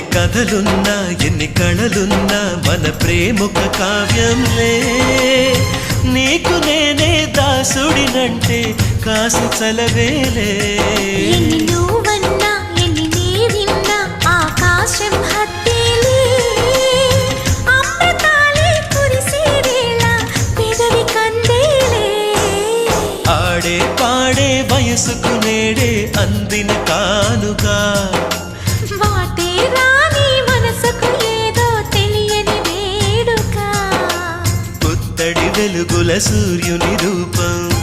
కథలున్నా ఎన్ని కళలున్నా మన ప్రేమొక కావ్యంలే. నీకు నేనే దాసుడినంటే కాసు చలవేలే. ఎన్ని నువ్వన్నా ఎన్ని నీవిన్నా ఆకాశం ఆడే పాడే వయసుకు నేడే అందిన కానుగా అంతటి వెలుగుల సూర్యుని రూపం.